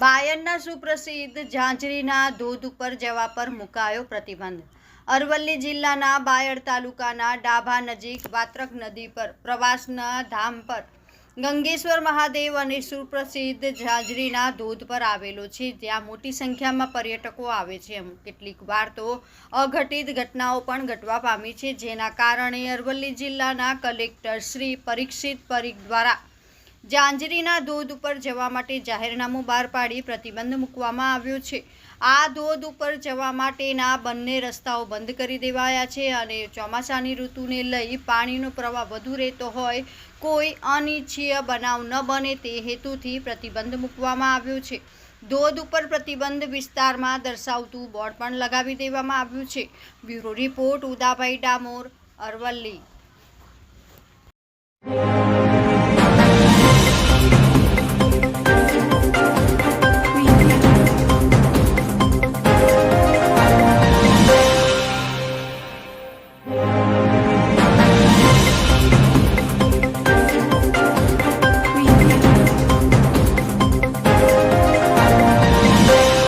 જાયરના સુપ્રસિદ્ધ ઝાંઝરીના ધોધ ઉપર જવા પર મુકાયો પ્રતિબંધ. અરવલ્લી જિલ્લાના બાયડ તાલુકાના ડાભા નજીક વાત્રક નદી પર, પ્રવાસના ધામ પર ગંગેશ્વર મહાદેવ અને સુપ્રસિદ્ધ ઝાંઝરીના ધોધ પર આવેલો છે. જ્યાં મોટી સંખ્યામાં પર્યટકો આવે છે. કેટલીક વાર તો અઘટિત ઘટનાઓ પણ ઘટવા પામી છે. જેના કારણે અરવલ્લી જિલ્લાના કલેક્ટર શ્રી પરીક્ષિત પરીખ દ્વારા જાંજરીના ધોધ ઉપર જવા માટે જાહેરનામું બહાર પાડી પ્રતિબંધ મૂકવામાં આવ્યો છે. આ ધોધ ઉપર જવા માટેના બંને રસ્તાઓ બંધ કરી દેવાયા છે અને ચોમાસાની ઋતુને લઈ પાણીનો પ્રવાહ વધુ રહેતો હોય, કોઈ અનિચ્છીય બનાવ ન બને તે હેતુથી પ્રતિબંધ મૂકવામાં આવ્યો છે. ધોધ ઉપર પ્રતિબંધ વિસ્તારમાં દર્શાવતું બોર્ડ પણ લગાવી દેવામાં આવ્યું છે. Bureau report Udabhai Damor, Aravalli.